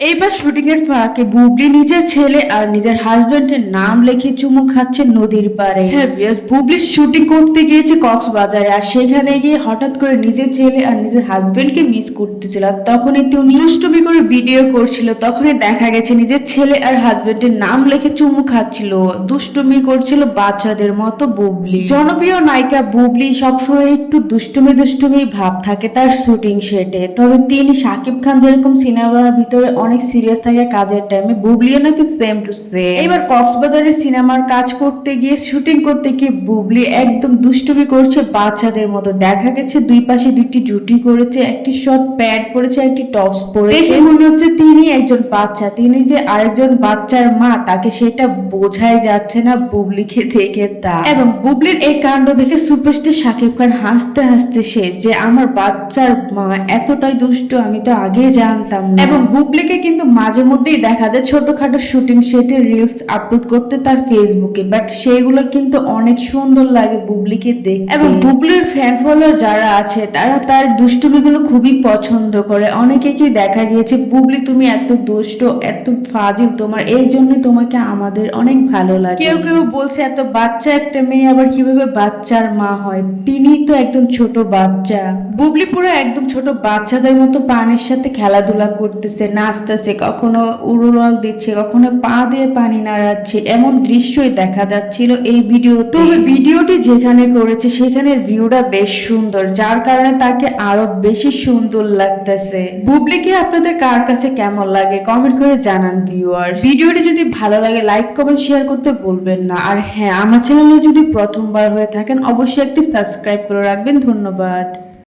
এইবার শুটিং এর ফাঁকে বুবলি নিজের ছেলে আর নিজের হাজবেন্ডের নাম লিখে চুমু খাচ্ছে নদীর পাড়ে। হ্যাঁ বুবলি শুটিং করতে গিয়েছে কক্সবাজারে আর সেখানে গিয়ে হঠাৎ করে নিজের ছেলে আর নিজের হাজবেন্ডকে মিস করতেছিল। আর তখনই তো দুষ্টুমি করে ভিডিও করছিল, তখনই দেখা গেছে নিজের ছেলে আর হাজবেন্ডের নাম লিখে চুমু খাচ্ছিল। দুষ্টুমি করছিল বাচ্চাদের মতো বুবলি। জনপ্রিয় নায়িকা বুবলি সবসময় একটু দুষ্টুমি দুষ্টুমি ভাব থাকে তার শুটিং সেটে। তবে তিনি শাকিব খান যেরকম সিনেমার ভিতরে অনেক সিরিয়াস থাকে কাজের টাইমে বুবলিও নাকি সেম টু সেম এবার কক্সবাজারে সিনেমার কাজ করতে গিয়ে শুটিং করতে গিয়ে বুবলি একদম দুষ্টুমি করছে বাচ্চাদের মতো। দেখা গেছে দুই পাশে দুইটি জুটি করেছে একটি শর্ট প্যান্ট পরেছে একটি টপস পরেছে। মনে হচ্ছে তিনি একজন বাচ্চা তিনি যে আরেকজন বাচ্চার মা তাকে সেটা বোঝাই যাচ্ছে না বুবলিকে দেখে তা। এবং বুবলির এই কাণ্ড দেখে সুপারস্টার শাকিব খান হাসতে হাসতে সে যে আমার বাচ্চার মা এতটাই দুষ্ট আমি তো আগে জানতাম না। এবং বুবলিকে কিন্তু মাঝে মধ্যেই দেখা যায় ছোটখাটো শুটিং সেটে রিলস আপলোড করতে তার ফেসবুকে বাট সেগুলো কিন্তু অনেক সুন্দর লাগে বুবলিকে দেখতে। এবং বুবলির ফ্যান ফলোয়ার যারা আছে তারা তার দুষ্টুমিগুলো খুবই পছন্দ করে। অনেকে কি দেখা গিয়েছে বুবলি তুমি এত দুষ্ট এত ফাজিল তোমার এই জন্য তোমাকে আমাদের অনেক ভালো লাগে। কেউ কেউ বলছে এত বাচ্চা একটা মেয়ে আবার কীভাবে বাচ্চার মা হয়? তিনি তো একদম ছোট বাচ্চা। বুবলি পুরো একদম ছোট বাচ্চাদের মতো পানির সাথে খেলাধুলা করতেছে নাচতেছে কখনো উড়ুরল দিচ্ছে, কখনো পা দিয়ে পানি নাড়াচ্ছে, এমন দৃশ্যই দেখা যাচ্ছিল এই ভিডিও তবে ভিডিওটি যেখানে করেছে, সেখানের ভিউটা বেশ সুন্দর, যার কারণে তাকে আরও বেশি সুন্দর লাগতেছে। বুবলিকে আপনাদের কার কাছে কেমন লাগে কমেন্ট করে জানান ভিউয়ার ভিডিওটি যদি ভালো লাগে লাইক কমেন্ট শেয়ার করতে বলবেন না। আর হ্যাঁ আমার চ্যানেলে যদি প্রথমবার হয়ে থাকেন, অবশ্যই একটি সাবস্ক্রাইব করে রাখবেন। ধন্যবাদ।